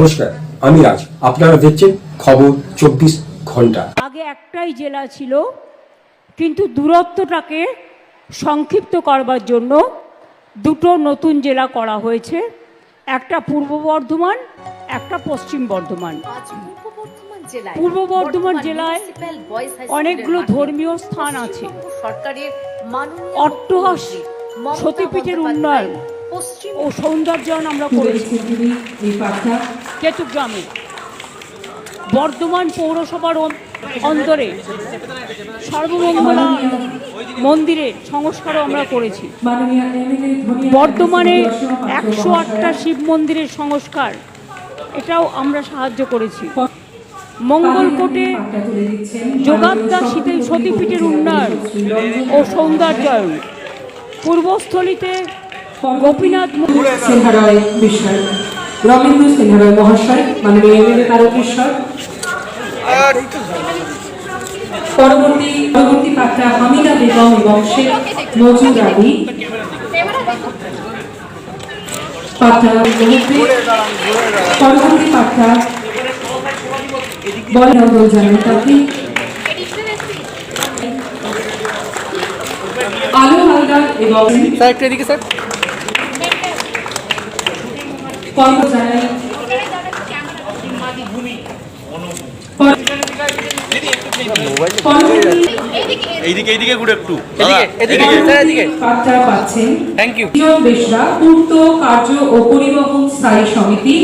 নমস্কার আমি রাজ আপনারা দেখছেন খবর চব্বিশ ঘণ্টা। আগে একটাই জেলা ছিল কিন্তু দূরত্বটাকে সংক্ষিপ্ত করবার জন্য দুটো নতুন জেলা করা হয়েছে একটা পূর্ব বর্ধমান একটা পশ্চিম বর্ধমান। পূর্ব বর্ধমান জেলায় অনেকগুলো ধর্মীয় স্থান আছে। সরকারের অট্টহাস সতীপীঠের উন্নয়ন। পশ্চিম ও সৌন্দর্যায়ন আমরা করেছি। কেতুগ্রামে বর্ধমান পৌরসভার অন্তরে সর্বমঙ্গলা মন্দিরে সংস্কারও আমরা করেছি। বর্ধমানে একশো আটটা শিব মন্দিরের সংস্কার এটাও আমরা সাহায্য করেছি। মঙ্গলকোটে যোগাত্মা শীতে সতীপীঠের উন্নয়ন ও সৌন্দর্যায়ন। পূর্বস্থলীতে গোপীনাথ মন্দির সিনহারায় বিশ্বাস রবীন্দ্র সিনহারায় মহাশয় মাননীয় এমএলএ তারকেশ্বর পরবর্তী পরবর্তী পাত্রা হামিদা বেগম এবং শেখ মজুর আলী। পরবর্তী পাত্রা বলনগর জানান তাকে। আলো হালদার এবং কর্ম জানাই এইদিকে এইদিকে ঘুরে একটু। এদিকে এদিকে বার্তা পাচ্ছেন থ্যাংক ইউ বেশরা পূর্ত কার্য ও পরিবহন স্থায়ী সমিতি।